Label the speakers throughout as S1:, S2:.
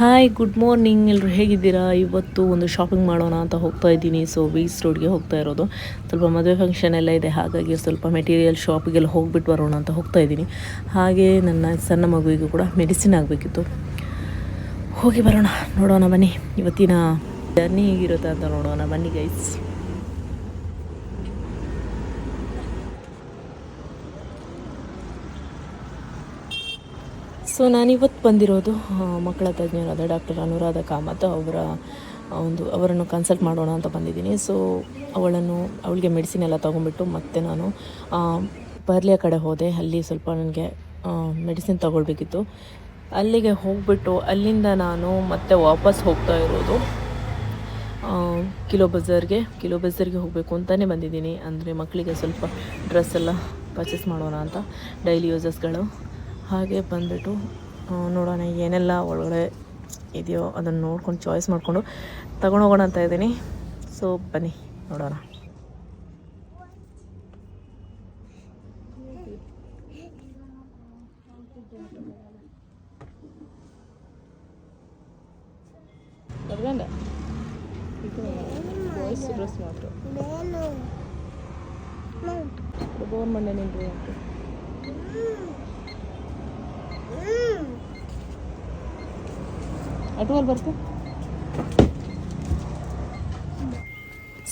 S1: Hi good morning ಎಲ್ಲರೂ ಹೇಗಿದ್ದೀರಾ? ಇವತ್ತು ಒಂದು ಶಾಪಿಂಗ್ ಮಾಡೋಣ ಅಂತ ಹೋಗ್ತಾ ಇದ್ದೀನಿ. ಸೊ ಬೀಸ್ ರೋಡ್ಗೆ ಹೋಗ್ತಾ ಇರೋದು. ಸ್ವಲ್ಪ ಮದುವೆ ಫಂಕ್ಷನ್ ಎಲ್ಲ ಇದೆ. ಹಾಗಾಗಿ ಸ್ವಲ್ಪ ಮೆಟೀರಿಯಲ್ ಶಾಪಿಗೆಲ್ಲ ಹೋಗ್ಬಿಟ್ಟು ಬರೋಣ ಅಂತ ಹೋಗ್ತಾ ಇದ್ದೀನಿ. ಹಾಗೆ ನನ್ನ ಸಣ್ಣ ಮಗುವಿಗೂ ಕೂಡ ಮೆಡಿಸಿನ್ ಆಗಬೇಕಿತ್ತು. ಹೋಗಿ ಬರೋಣ. ನೋಡೋಣ ಬನ್ನಿ. ಇವತ್ತಿನ ಜರ್ನಿ ಹೇಗಿರುತ್ತೆ ಅಂತ ನೋಡೋಣ. ಬನ್ನಿ ಗೈಸ್ ಸೊ ನಾನಿವತ್ತು ಬಂದಿರೋದು ಮಕ್ಕಳ ತಜ್ಞರಾದ ಡಾಕ್ಟರ್ ಅನುರಾಧ ಕಾಮತ್ ಅವರ ಒಂದು ಅವರನ್ನು ಕನ್ಸಲ್ಟ್ ಮಾಡೋಣ ಅಂತ ಬಂದಿದ್ದೀನಿ. ಸೊ ಅವಳನ್ನು, ಅವಳಿಗೆ ಮೆಡಿಸಿನ್ ಎಲ್ಲ ತೊಗೊಂಡ್ಬಿಟ್ಟು ಮತ್ತೆ ನಾನು ಪರ್ಲಿಯ ಕಡೆ ಹೋದೆ. ಅಲ್ಲಿ ಸ್ವಲ್ಪ ನನಗೆ ಮೆಡಿಸಿನ್ ತೊಗೊಳ್ಬೇಕಿತ್ತು. ಅಲ್ಲಿಗೆ ಹೋಗ್ಬಿಟ್ಟು, ಅಲ್ಲಿಂದ ನಾನು ಮತ್ತೆ ವಾಪಸ್ ಹೋಗ್ತಾ ಇರೋದು. ಕಿಲೋ ಬಜಾರ್ಗೆ ಕಿಲೋ ಬಜಾರ್ಗೆ ಹೋಗಬೇಕು ಅಂತಲೇ ಬಂದಿದ್ದೀನಿ. ಅಂದರೆ ಮಕ್ಕಳಿಗೆ ಸ್ವಲ್ಪ ಡ್ರೆಸ್ ಎಲ್ಲ ಪರ್ಚೇಸ್ ಮಾಡೋಣ ಅಂತ ಡೈಲಿ ಯೂಸಸ್ಗಳು ಹಾಗೆ ಬಂದುಬಿಟ್ಟು ನೋಡೋಣ ಏನೆಲ್ಲ ಒಳಗಡೆ ಇದೆಯೋ ಅದನ್ನು ನೋಡ್ಕೊಂಡು ಚಾಯ್ಸ್ ಮಾಡಿಕೊಂಡು ತಗೊಂಡು ಹೋಗೋಣ ಅಂತ ಇದ್ದೀನಿ. ಸೊ ಬನ್ನಿ ನೋಡೋಣ. ಡ್ರೆಸ್ ಮಾತ್ರ. ಬೋರ್ ಮಂಡೆ ನಿಂತು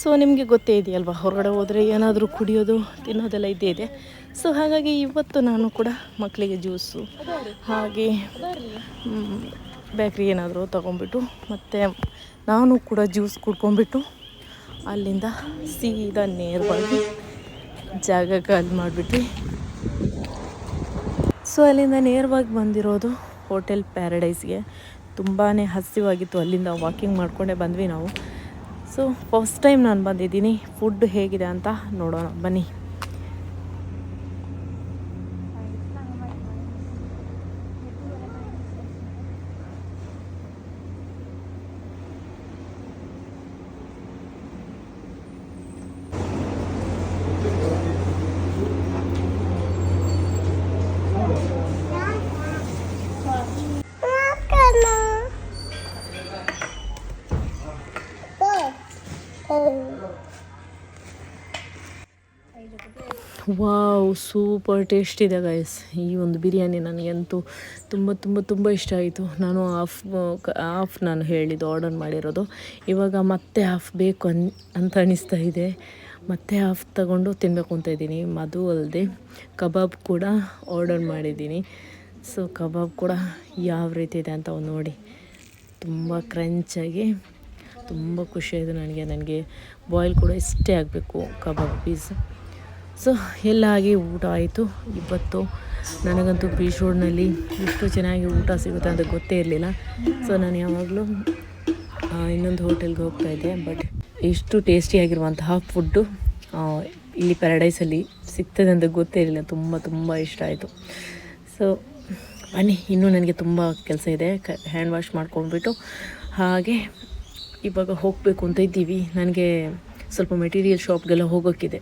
S1: ಸೊ, ನಿಮಗೆ ಗೊತ್ತೇ ಇದೆಯಲ್ವಾ? ಹೊರಗಡೆ ಹೋದರೆ ಏನಾದರೂ ಕುಡಿಯೋದು, ತಿನ್ನೋದೆಲ್ಲ ಇದ್ದೇ ಇದೆ. ಸೊ, ಹಾಗಾಗಿ ಇವತ್ತು ನಾನು ಕೂಡ ಮಕ್ಕಳಿಗೆ ಜ್ಯೂಸು, ಹಾಗೆ ಬೇಕ್ರಿ ಏನಾದರೂ ತೊಗೊಂಬಿಟ್ಟು ಮತ್ತು ನಾನು ಕೂಡ ಜ್ಯೂಸ್ ಕುಡ್ಕೊಂಬಿಟ್ಟು ಅಲ್ಲಿಂದ ಸೀದಾ ನೇರವಾಗಿ ಜಾಗ ಖಾಲಿ ಮಾಡಿಬಿಟ್ಟು ಸೊ ಅಲ್ಲಿಂದ ನೇರವಾಗಿ ಬಂದಿರೋದು ಹೋಟೆಲ್ ಪ್ಯಾರಡೈಸ್ಗೆ. ತುಂಬಾ ಹಸಿವಾಗಿತ್ತು, ಅಲ್ಲಿಂದ ವಾಕಿಂಗ್ ಮಾಡಿಕೊಂಡೇ ಬಂದ್ವಿ ನಾವು. ಸೊ ಫಸ್ಟ್ ಟೈಮ್ ನಾನು ಬಂದಿದ್ದೀನಿ. ಫುಡ್ ಹೇಗಿದೆ ಅಂತ ನೋಡೋಣ. ಬನ್ನಿ. ವಾವ್ ಸೂಪರ್ ಟೇಸ್ಟ್ ಇದೆ ಗೈಸ್ ಈ ಒಂದು ಬಿರಿಯಾನಿ ನನಗಂತೂ ತುಂಬ ತುಂಬ ತುಂಬ ಇಷ್ಟ ಆಯಿತು. ನಾನು ಹಾಫ್ ಹಾಫ್ ನಾನು ಹೇಳಿದ್ದು ಆರ್ಡರ್ ಮಾಡಿರೋದು. ಇವಾಗ ಮತ್ತೆ ಹಾಫ್ ಬೇಕು ಅನ್, ಅಂತ ಅನಿಸ್ತಾ ಇದೆ. ಮತ್ತೆ ಹಾಫ್ ತಗೊಂಡು ತಿನ್ನಬೇಕು ಅಂತ ಇದ್ದೀನಿ. ಅದು ಅಲ್ಲದೆ ಕಬಾಬ್ ಕೂಡ ಆರ್ಡರ್ ಮಾಡಿದ್ದೀನಿ. ಸೊ ಕಬಾಬ್ ಕೂಡ ಯಾವ ರೀತಿ ಇದೆ ಅಂತ ನೋಡಿ. ತುಂಬ ಕ್ರಂಚಾಗಿ ತುಂಬ ಖುಷಿಯಾಯಿತು ನನಗೆ. ನನಗೆ ಬಾಯ್ಲ್ ಕೂಡ ಇಷ್ಟೇ ಆಗಬೇಕು, ಕಬಾಬ್, ಪೀಸ್. ಸೊ ಎಲ್ಲ ಆಗಿ ಊಟ ಆಯಿತು. ಇವತ್ತು ನನಗಂತೂ ಬೀಚ್ ರೋಡ್ನಲ್ಲಿ ಇಷ್ಟು ಚೆನ್ನಾಗಿ ಊಟ ಸಿಗುತ್ತೆ ಅಂತ ಗೊತ್ತೇ ಇರಲಿಲ್ಲ. ಸೊ ನಾನು ಯಾವಾಗಲೂ ಇನ್ನೊಂದು ಹೋಟೆಲ್ಗೆ ಹೋಗ್ತಾ ಇದ್ದೆ. ಬಟ್ ಇಷ್ಟು ಟೇಸ್ಟಿಯಾಗಿರುವಂತಹ ಫುಡ್ಡು ಇಲ್ಲಿ ಪ್ಯಾರಡೈಸಲ್ಲಿ ಸಿಗ್ತದೆ ಅಂತ ಗೊತ್ತೇ ಇರಲಿಲ್ಲ. ತುಂಬ ತುಂಬ ಇಷ್ಟ ಆಯಿತು. ಸೊ ಬನ್ನಿ. ಇನ್ನೂ ನನಗೆ ತುಂಬ ಕೆಲಸ ಇದೆ. ಹ್ಯಾಂಡ್ ವಾಶ್ ಮಾಡ್ಕೊಂಡ್ಬಿಟ್ಟು ಹಾಗೆ ಇವಾಗ ಹೋಗಬೇಕು ಅಂತ ಇದ್ದೀವಿ. ನನಗೆ ಸ್ವಲ್ಪ ಮೆಟೀರಿಯಲ್ ಶಾಪ್ಗೆಲ್ಲ ಹೋಗೋಕ್ಕಿದೆ.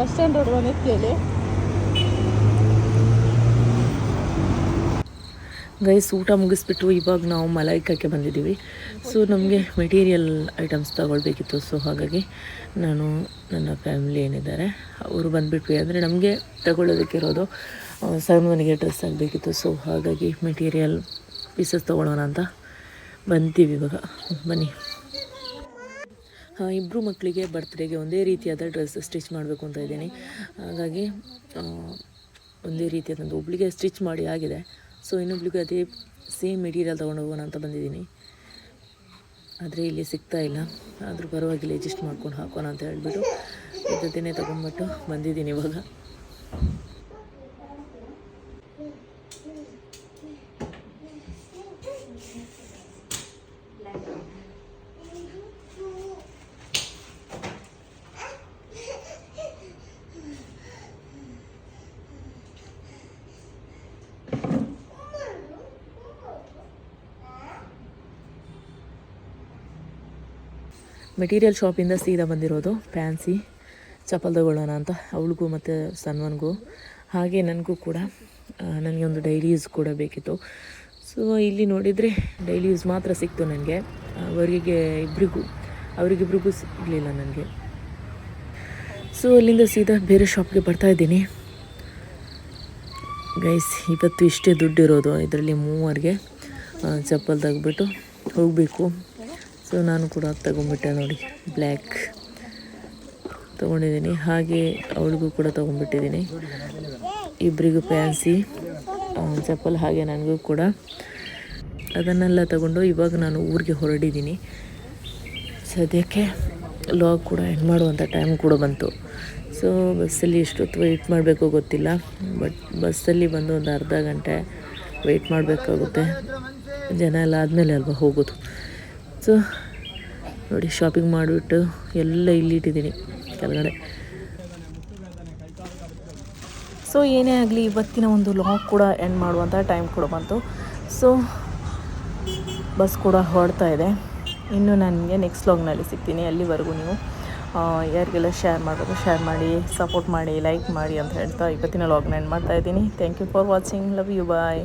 S2: ಬಸ್ ಸ್ಟ್ಯಾಂಡ್ ರೋಡ್ ಒಂದು ಎತ್ತಿಯಲ್ಲಿ
S1: ಗೈಸ್, ಊಟ ಮುಗಿಸ್ಬಿಟ್ಟು ಇವಾಗ ನಾವು ಮಲೈಕಕ್ಕೆ ಬಂದಿದ್ದೀವಿ. ಸೊ ನಮಗೆ ಮೆಟೀರಿಯಲ್ ಐಟಮ್ಸ್ ತಗೊಳ್ಬೇಕಿತ್ತು. ಸೊ ಹಾಗಾಗಿ ನಾನು ನನ್ನ ಫ್ಯಾಮಿಲಿ ಏನಿದ್ದಾರೆ, ಅವರು ಬಂದುಬಿಟ್ವಿ. ಅಂದರೆ ನಮಗೆ ತಗೊಳ್ಳೋದಕ್ಕಿರೋದು ಸರಮನಿಗೆ ಡ್ರೆಸ್ ಆಗಬೇಕಿತ್ತು. ಸೊ ಹಾಗಾಗಿ ಮೆಟೀರಿಯಲ್ ಪೀಸಸ್ ತೊಗೊಳ್ಳೋಣ ಅಂತ ಬಂತೀವಿ ಇವಾಗ. ಬನ್ನಿ. ಇಬ್ಬರು ಮಕ್ಕಳಿಗೆ ಬರ್ತ್ಡೇಗೆ ಒಂದೇ ರೀತಿಯಾದ ಡ್ರೆಸ್ ಸ್ಟಿಚ್ ಮಾಡಬೇಕು ಅಂತ ಇದ್ದೀನಿ. ಹಾಗಾಗಿ ಒಂದೇ ರೀತಿಯಾದಂಥ ಒಬ್ಳಿಗೆ ಸ್ಟಿಚ್ ಮಾಡಿ ಆಗಿದೆ. ಸೊ, ಇನ್ನೊಬ್ಳಿಗೆ ಅದೇ ಸೇಮ್ ಮೆಟೀರಿಯಲ್ ತೊಗೊಂಡು ಹೋಗೋಣ ಅಂತ ಬಂದಿದ್ದೀನಿ. ಆದರೆ ಇಲ್ಲಿ ಸಿಗ್ತಾ ಇಲ್ಲ. ಆದರೂ ಪರವಾಗಿಲ್ಲ ಅಡ್ಜಸ್ಟ್ ಮಾಡ್ಕೊಂಡು ಹಾಕೋಣ ಅಂತ ಹೇಳ್ಬಿಟ್ಟು ಇದ್ದದ್ದೇನೆ ತೊಗೊಂಡ್ಬಿಟ್ಟು ಬಂದಿದ್ದೀನಿ ಇವಾಗ. ಮೆಟೀರಿಯಲ್ ಶಾಪಿಂದ ಸೀದಾ ಬಂದಿರೋದು ಫ್ಯಾನ್ಸಿ ಚಪ್ಪಲ್ ತಗೊಳ್ಳೋಣ ಅಂತ. ಅವಳಿಗೂ ಮತ್ತು ಸನ್ವನ್ಗೂ. ಹಾಗೆ ನನಗೂ ಕೂಡ ನನಗೆ ಒಂದು ಡೈಲಿ ಯೂಸ್ ಕೂಡ ಬೇಕಿತ್ತು. ಸೊ ಇಲ್ಲಿ ನೋಡಿದರೆ ಡೈಲಿ ಯೂಸ್ ಮಾತ್ರ ಸಿಕ್ತು ನನಗೆ. ಅವರಿಗೆ ಇಬ್ಬರಿಗೂ ಅವರಿಗಿಬ್ರಿಗೂ ಸಿಗಲಿಲ್ಲ ನನಗೆ. ಸೊ ಅಲ್ಲಿಂದ ಸೀದಾ ಬೇರೆ ಶಾಪ್ಗೆ ಬರ್ತಾ ಇದ್ದೀನಿ. ಗೈಸ್ ಇವತ್ತು ಇಷ್ಟೇ ದುಡ್ಡಿರೋದು, ಇದರಲ್ಲಿ ಮೂವರಿಗೆ ಚಪ್ಪಲ್ ತೆಗ್ಬಿಟ್ಟು ಹೋಗಬೇಕು. ಸೊ ನಾನು ಕೂಡ ತಗೊಂಡ್ಬಿಟ್ಟೆ ನೋಡಿ ಬ್ಲ್ಯಾಕ್ ತೊಗೊಂಡಿದ್ದೀನಿ. ಹಾಗೆ ಅವಳಿಗೂ ಕೂಡ ತೊಗೊಂಡ್ಬಿಟ್ಟಿದ್ದೀನಿ ಇಬ್ಬರಿಗೂ ಫ್ಯಾನ್ಸಿ ಚಪ್ಪಲ್ ಹಾಗೆ ನನಗೂ ಕೂಡ. ಅದನ್ನೆಲ್ಲ ತಗೊಂಡು ಇವಾಗ ನಾನು ಊರಿಗೆ ಹೊರಡಿದ್ದೀನಿ. ಸದ್ಯಕ್ಕೆ ಲಾಗ್ ಕೂಡ ಎಂಡ್ ಮಾಡುವಂಥ ಟೈಮ್ ಕೂಡ ಬಂತು. ಸೊ ಬಸ್ಸಲ್ಲಿ ಎಷ್ಟೊತ್ತು ವೆಯ್ಟ್ ಮಾಡಬೇಕು ಗೊತ್ತಿಲ್ಲ. ಬಟ್ ಬಸ್ಸಲ್ಲಿ ಬಂದು ಒಂದು ಅರ್ಧ ಗಂಟೆ ವೆಯ್ಟ್ ಮಾಡಬೇಕಾಗುತ್ತೆ. ಜನ ಎಲ್ಲ ಆದಮೇಲೆ ಅಲ್ವಾ ಹೋಗೋದು. ಸೊ ನೋಡಿ ಶಾಪಿಂಗ್ ಮಾಡಿಬಿಟ್ಟು ಎಲ್ಲ ಇಲ್ಲಿ ಇಟ್ಟಿದ್ದೀನಿ ಕೆಳಗಡೆ. ಸೊ ಏನೇ ಆಗಲಿ, ಇವತ್ತಿನ ಒಂದು ಲಾಗ್ ಕೂಡ ಎಂಡ್ ಮಾಡುವಂಥ ಟೈಮ್ ಕೂಡ ಬಂತು. ಸೊ ಬಸ್ ಕೂಡ ಹೊರಡ್ತಾ ಇದೆ. ಇನ್ನು ನನಗೆ ನೆಕ್ಸ್ಟ್ ಲಾಗ್ನಲ್ಲಿ ಸಿಗ್ತೀನಿ. ಅಲ್ಲಿವರೆಗೂ ನೀವು ಯಾರಿಗೆಲ್ಲ ಶೇರ್ ಮಾಡಬೇಕು ಶೇರ್ ಮಾಡಿ ಸಪೋರ್ಟ್ ಮಾಡಿ ಲೈಕ್ ಮಾಡಿ ಅಂತ ಹೇಳ್ತಾ ಇವತ್ತಿನ ಲಾಗ್ನ ಎಂಡ್ ಮಾಡ್ತಾ ಇದ್ದೀನಿ. Thank you for watching love you bye